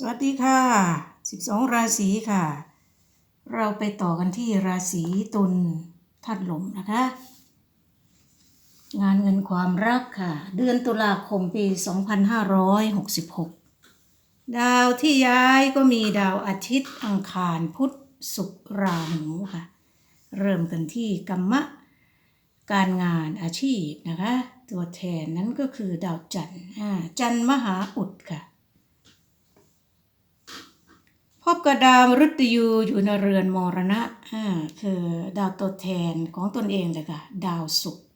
สวัสดีค่ะ 12 ราศีค่ะ เราไปต่อกันที่ราศีตุลธาตุลมนะคะ งานเงินความรักค่ะ เดือนตุลาคมปี 2566 ดาวที่ย้ายก็มีดาวอาทิตย์อังคารพุธศุกร์ราหูค่ะ เริ่มกันที่กรรมะ การงานอาชีพนะคะ ตัวแทนนั้นก็คือดาวจันทร์จันทร์มหาอุดค่ะ พบกับดาวมฤตยูอยู่ในเรือนมรณะอ่าคือดาวตัวแทนของตนเองเลยค่ะ ดาวศุกร์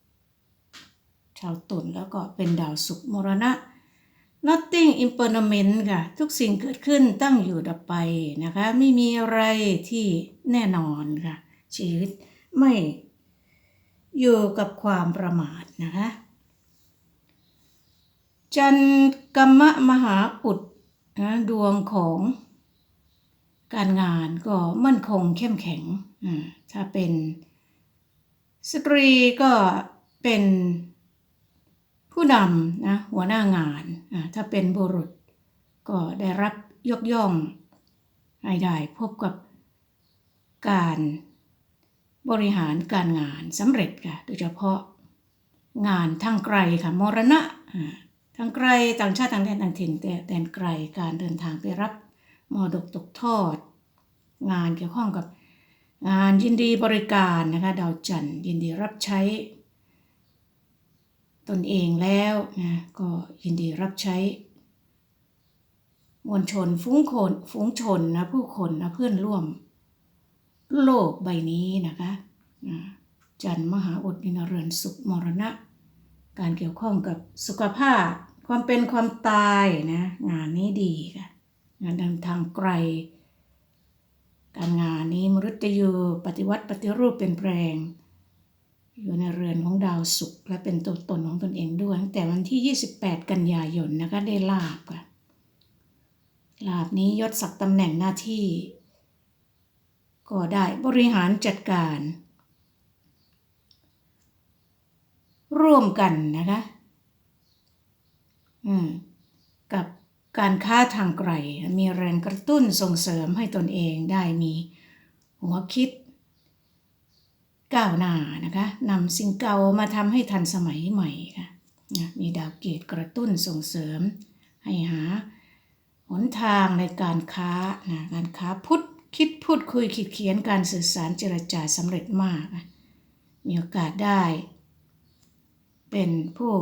ชาวตุลแล้วก็เป็นดาวศุกร์มรณะ nothing impermanent ค่ะ ทุกสิ่งเกิดขึ้นตั้งอยู่ดับไปนะคะ ไม่มีอะไรที่แน่นอนค่ะ ชีวิตไม่อยู่กับความประมาทนะคะ จันกรรมะมหาอุดนะดวงของ การงานก็มั่นคงเข้มแข็งอ่าถ้าเป็นสตรีก็เป็นผู้นำนะหัวหน้างานอ่าถ้าเป็นบุรุษก็ได้รับยกย่องให้ได้พบกับการบริหารการงานสำเร็จค่ะ โดยเฉพาะงานทางไกลค่ะ มรณะอ่าทางไกลต่างชาติต่างแดนต่างถิ่นแต่แดนไกลการเดินทางไปรับ มรดกตกทอด งานเกี่ยวข้องกับงานยินดีบริการนะคะดาวจันทร์ยินดีรับใช้ ตนเองแล้วนะก็ยินดีรับใช้ มวลชนฟุ้งคนฟุ้งชนนะผู้คนนะเพื่อนร่วม โลกใบนี้นะคะจันทร์มหาอุดนินเรือนสุขมรณะ การเกี่ยวข้องกับสุขภาพ ความเป็นความตายนะงานนี้ดีค่ะ งานเดินทางไกล การงานนี้มฤตยูปฏิวัติปฏิรูปเปลี่ยนแปลง อยู่ในเรือนของดาวศุกร์และเป็นตัวตนของตนเองด้วยตั้งแต่วันที่ 28 กันยายนนะคะได้ลาบค่ะลาบนี้ยศศักดิ์ตำแหน่งหน้าที่ ก็ได้บริหารจัดการ ร่วมกันนะคะอืมกับ การค้าทางไกล มีแรงกระตุ้นส่งเสริมให้ตนเองได้มีหัวคิดก้าวหน้านะคะนำสิ่งเก่ามาทำให้ทันสมัยใหม่ค่ะนะมีดาวเกตกระตุ้นส่งเสริม ให้หาหนทางในการค้านะการค้าพุทธคิดพูดคุยคิดเขียนการสื่อสารเจรจาสำเร็จมาก มีโอกาสได้ เป็นผู้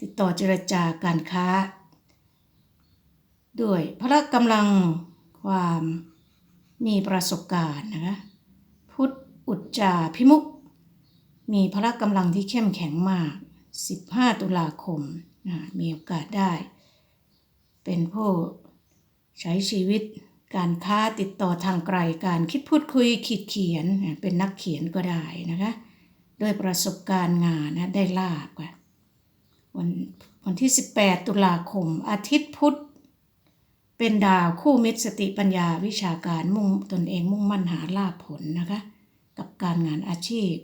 ติดต่อเจรจาการค้า ด้วยพละกำลังความมีประสบการณ์นะคะพุทธอุจจาพิมุกมีพละกำลังที่เข้มแข็งมาก 15 ตุลาคมนะมีโอกาสได้ เป็นผู้ใช้ชีวิตการค้าติดต่อทางไกลการคิดพูดคุยขีดเขียนเป็นนักเขียนก็ได้นะคะด้วยประสบการณ์งานนะได้ลาบวันวันที่ 18 ตุลาคม อาทิตย์พุธ เป็นดาวคู่มิตรสติปัญญาวิชาการมุ่งตนเองมุ่งมั่นหาลาภผลนะคะ กับการงานอาชีพ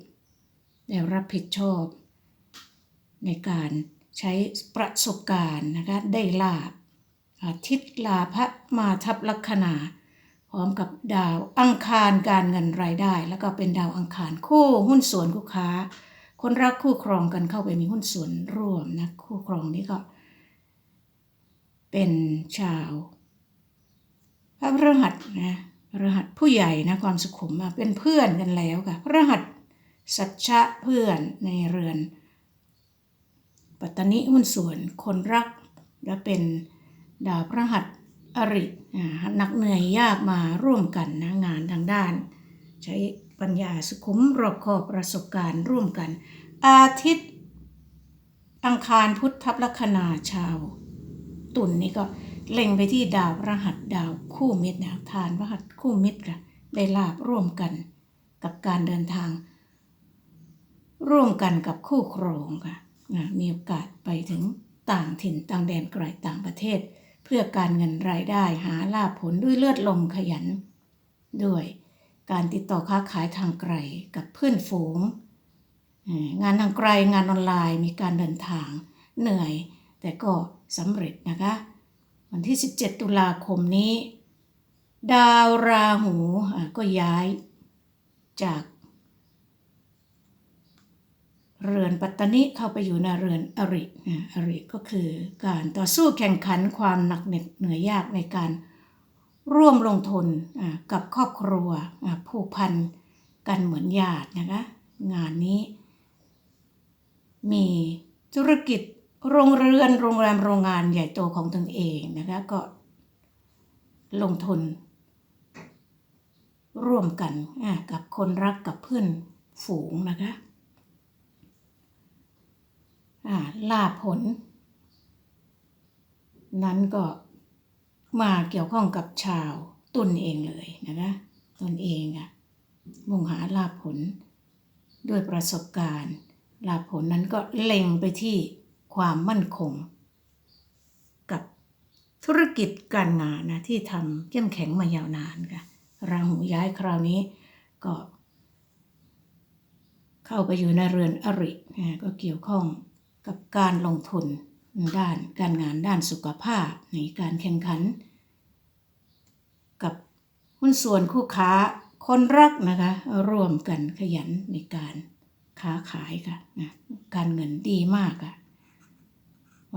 ได้รับผิดชอบ ในการใช้ประสบการณ์นะคะได้ลาบอาทิตย์ลาภมาทับลัคนาพร้อมกับดาวอังคารการเงินรายได้ แล้วก็เป็นดาวอังคารคู่หุ้นส่วนคู่ค้า คนรักคู่ครองกันเข้าไปมีหุ้นส่วนร่วมนะคู่ครองนี้ก็ เป็นชาว พระพฤหัสนะพฤหัสผู้ใหญ่นะความสุขุมอะเป็นเพื่อนกันแล้วค่ะพฤหัสสัจฉะเพื่อนในเรือน ปัตตนิหุ้นส่วนคนรัก และเป็นดาวพระหัสอริอ่าหนักเหนื่อยยากมาร่วมกันนะงานทางด้าน ใช้ปัญญาสุขุมรอบคอบประสบการณ์ร่วมกัน อาทิตย์อังคารพุธทับลัคนาชาว ตุลนนี่ก็ เล็งไปที่ดาวรหัสดาวคู่มิตรนะทานรหัสคู่มิตรค่ะได้ลาบร่วมกันกับการเดินทาง ร่วมกันกับคู่ครองค่ะนะมีโอกาสไปถึงต่างถิ่นต่างแดนไกลต่างประเทศ เพื่อการเงินรายได้หาลาภผลด้วยเลือดลมขยัน ด้วยการติดต่อค้าขายทางไกลกับเพื่อนฝูง งานทางไกลงานออนไลน์มีการเดินทางเหนื่อย แต่ก็สำเร็จนะคะ วันที่ 17 ตุลาคมนี้ ดาวราหูก็ย้ายจาก เรือนปัตตนิเข้าไปอยู่ในเรือนอริอริก็คือการต่อสู้แข่งขันความหนักเหน็ดเหนื่อยยากในการร่วมลงทุนกับครอบครัวผูกพันกันเหมือนญาตินะคะงานนี้ มีธุรกิจ โรงเรือนโรงแรมโรงงานใหญ่โตของตนเองนะคะก็ลงทุน ร่วมกันกับคนรักกับเพื่อนฝูงนะคะอ่าลาผล นั้นก็มาเกี่ยวข้องกับชาวตุนเองเลยนะคะตนเองอะมุ่งหาลาผลด้วยประสบการณ์ลาผลนั้นก็เล็งไปที่ ความมั่นคง กับธุรกิจการงานนะที่ทำเข้มแข็งมายาวนานค่ะราหูย้ายคราวนี้ก็ เข้าไปอยู่ในเรือนอรินะก็เกี่ยวข้องกับการลงทุนด้านการงานด้านสุขภาพในการแข่งขัน กับหุ้นส่วนคู่ค้าคนรักนะคะร่วมกันขยันในการค้าขายค่ะนะการเงินดีมากอะ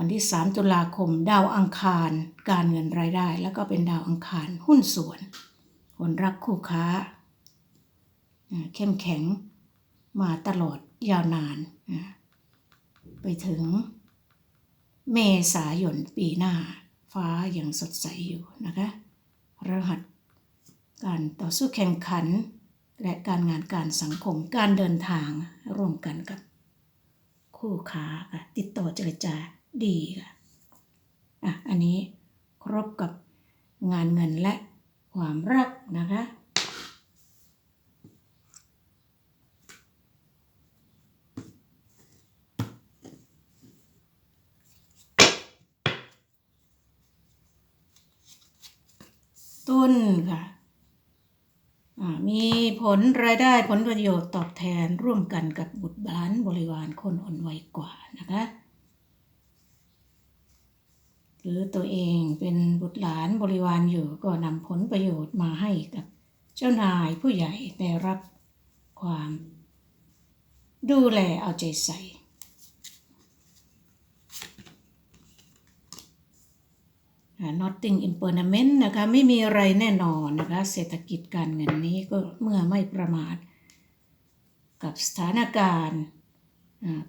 วันที่ 3 ตุลาคม ดาวอังคาร การเงินรายได้ แล้วก็เป็นดาวอังคารหุ้นส่วน คนรักคู่ค้า เข้มแข็งมาตลอดยาวนาน ไปถึงเมษายนปีหน้า ฟ้ายังสดใสอยู่นะคะรหัสการต่อสู้แข่งขัน และการงานการสังคมการเดินทางร่วมกันกับคู่ค้าค่ะติดต่อเจรจา ดีค่ะอะ อันนี้ครบกับงานเงินและความรักนะคะต้นค่ะอ่ามีผลรายได้ผลประโยชน์ตอบแทนร่วมกันกับบุตรหลานบริวารคนอ่อนวัยกว่านะคะ รือตัวเองเป็นบุตรหลานบริวารอยู่ก็นำผลประโยชน์มาให้กับเจ้านายผู้ใหญ่ได้รับความ ดูแลเอาใจใส่อ่า nothing impermanent นะคะไม่มีอะไรแน่นอนนะคะเศรษฐกิจการเงินนี้ก็เมื่อไม่ประมาทกับสถานการณ์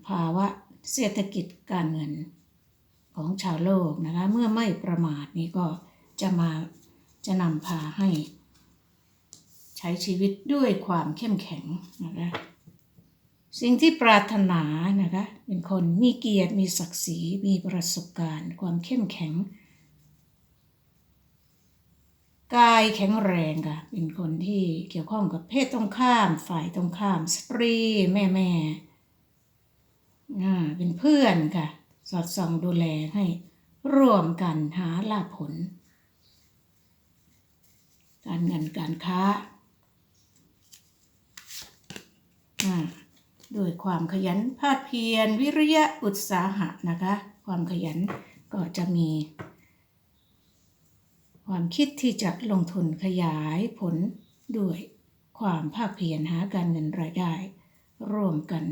ภาวะเศรษฐกิจการเงิน ของชาวโลกนะคะ เมื่อไม่ประมาทนี้ก็จะมาจะนำพาให้ ใช้ชีวิตด้วยความเข้มแข็งนะคะสิ่งที่ปรารถนานะคะเป็นคนมีเกียรติมีศักดิ์ศรีมีประสบการณ์ ความเข้มแข็ง กายแข็งแรงค่ะเป็นคนที่เกี่ยวข้องกับเพศตรงข้าม ฝ่ายตรงข้าม สตรี แม่แม่อ่าเป็นเพื่อนค่ะ สอดส่องดูแลให้ร่วมกันหาลาผล การเงินการค้าอ่าด้วยความขยันภาคเพียรวิริยะอุตสาหะนะคะ ความขยันก็จะมี ความคิดที่จะลงทุนขยายผลด้วยความภาคเพียรหาการเงินรายได้ ร่วมกัน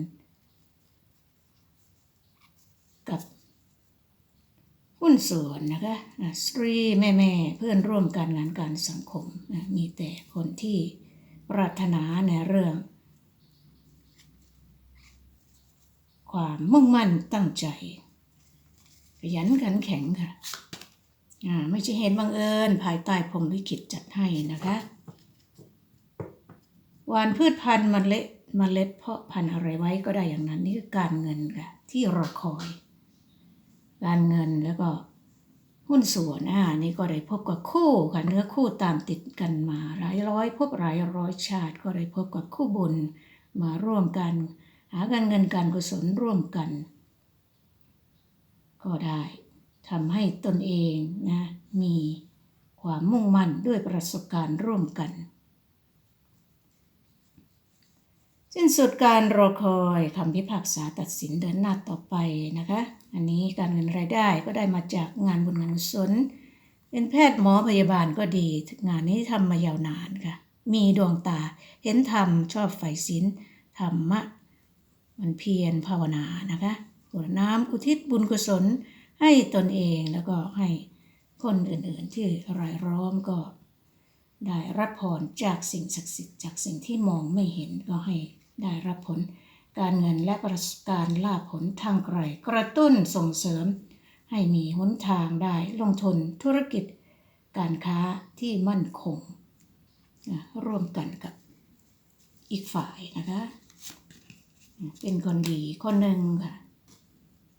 กับหุ้นส่วนนะคะสตรีแม่แม่เพื่อนร่วมการงานการสังคมนะมีแต่คนที่ปรารถนาในเรื่อง ความมุ่งมั่นตั้งใจ ขยันขันแข็งค่ะไม่ใช่เหตุบังเอิญภายใต้พรมลิขิตจัดให้นะคะหวานพืชพันธุ์เมล็ดเมล็ดเพาะพันธุ์อะไรไว้ก็ได้อย่างนั้นนี่คือการเงินค่ะที่รอคอย การเงินแล้วก็หุ้นส่วนอ่านี่ก็ได้พบกับคู่ค่ะเนื้อคู่ตามติดกันมาหลายร้อย พบหลายร้อยชาติ ก็ได้พบกับคู่บุญมาร่วมกัน หาการเงินการกุศลร่วมกัน ก็ได้ทำให้ตนเองนะมีความมุ่งมั่นด้วยประสบการณ์ร่วมกัน สิ้นสุดการรอคอยคำพิพากษาตัดสินเดินหน้าต่อไปนะคะ อันนี้การเงินรายได้ก็ได้มาจากงานบุญงานกุศลเป็นแพทย์หมอพยาบาลก็ดี งานนี้ทำมายาวนานค่ะ มีดวงตาเห็นธรรมชอบใฝ่ศีลธรรมะ มันเพียรภาวนานะคะกวดน้ำอุทิศบุญกุศลให้ตนเองแล้วก็ให้คนอื่นๆที่รายล้อมก็ได้รับพรจากสิ่งศักดิ์สิทธิ์จากสิ่งที่มองไม่เห็นก็ให้ ได้รับผลการเงินและประสบการณ์ลาภผลทางไกล กระตุ้นส่งเสริม ให้มีหนทางได้ลงทุนธุรกิจ การค้าที่มั่นคงนะร่วมกันกับอีกฝ่ายนะคะ เป็นคนดีคนหนึ่งค่ะ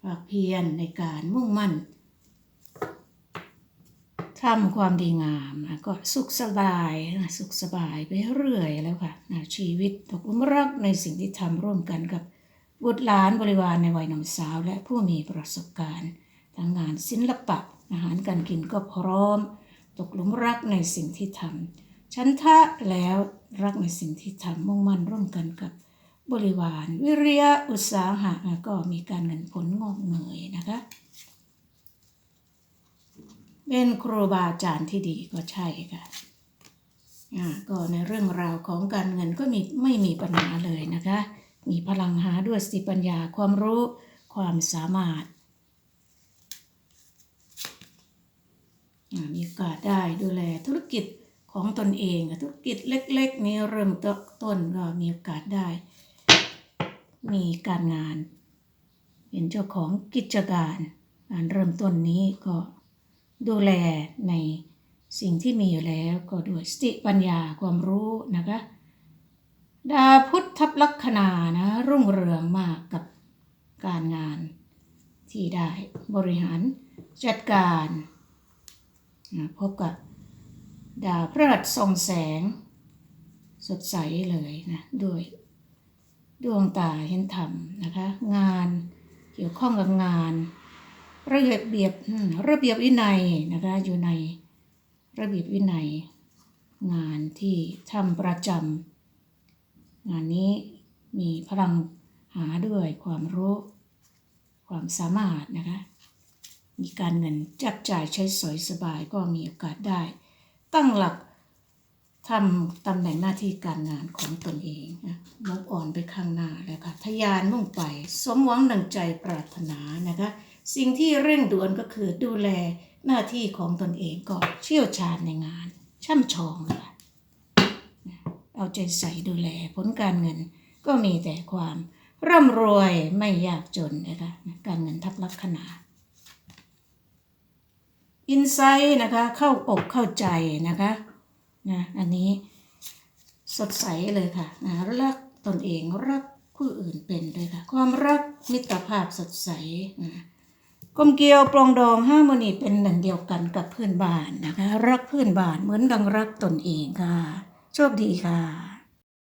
ภาคเพียรในการมุ่งมั่น ทำความดีงามนะก็สุขสบายนะสุขสบายไปเรื่อยแล้วค่ะนะชีวิตตกหลุมรักในสิ่งที่ทำร่วมกันกับบุตรหลานบริวารในวัยหนุ่มสาว และผู้มีประสบการณ์ทางงานศิลปะอาหารการกินก็พร้อม ตกหลุมรักในสิ่งที่ทำฉันทะแล้วรักในสิ่งที่ทำมุ่งมั่นร่วมกันกับบริวาร วิริยะอุตสาหะก็มีการเงินผลงอกเงยนะคะ เป็นครูบาอาจารย์ที่ดีก็ใช่ค่ะอ่าก็ในเรื่องราวของการเงินก็มีไม่มีปัญหาเลยนะคะ มีพลังหาด้วยสติปัญญาความรู้ความสามารถอ่ามีโอกาสได้ดูแลธุรกิจของตนเองธุรกิจเล็ก ๆ นี้เริ่มต้นก็มีโอกาสได้ มีการงาน เป็นเจ้าของกิจการการเริ่มต้นนี้ก็ ดูแลในสิ่งที่มีอยู่แล้วก็ด้วยสติปัญญาความรู้นะคะ ดาวพุทธลัคนานะรุ่งเรืองมากกับการงานที่ได้บริหารจัดการนะพบกับดาวพฤหัสส่องแสง สดใสเลยนะด้วยดวงตาเห็นธรรมนะคะ งานเกี่ยวข้องกับงาน ระเบียบเบียบระเบียบวินัยนะคะอยู่ในระเบียบวินัย งานที่ทำประจำงานนี้มีพลังหาด้วยความรู้ ความสามารถนะคะ มีการเงินจับจ่ายใช้สอยสบายก็มีโอกาสได้ ตั้งหลักทำตำแหน่งหน้าที่การงานของตนเองนะมุกอ่อนไปข้างหน้าแล้วค่ะทะยานมุ่งไป สมหวังดังใจปรารถนานะคะ สิ่งที่เร่งด่วนก็คือดูแลหน้าที่ของตนเองก็เชี่ยวชาญในงาน ช่ำชองค่ะเอาใจใส่ดูแลผลการเงินก็มีแต่ความร่ำรวยไม่ยากจนนะคะการเงินทับลักษณะอินไซต์นะคะเข้าอกเข้าใจนะคะนะอันนี้สดใสเลยค่ะนะรักตนเองรักผู้อื่นเป็นด้วยค่ะ ความรักมิตรภาพสดใสนะ กลมเกลียวปรองดองห้ามนีเป็นหนึ่งเดียวกันกับเพื่อนบ้านนะคะ รักเพื่อนบ้านเหมือนดังรักตนเองค่ะ โชคดีค่ะ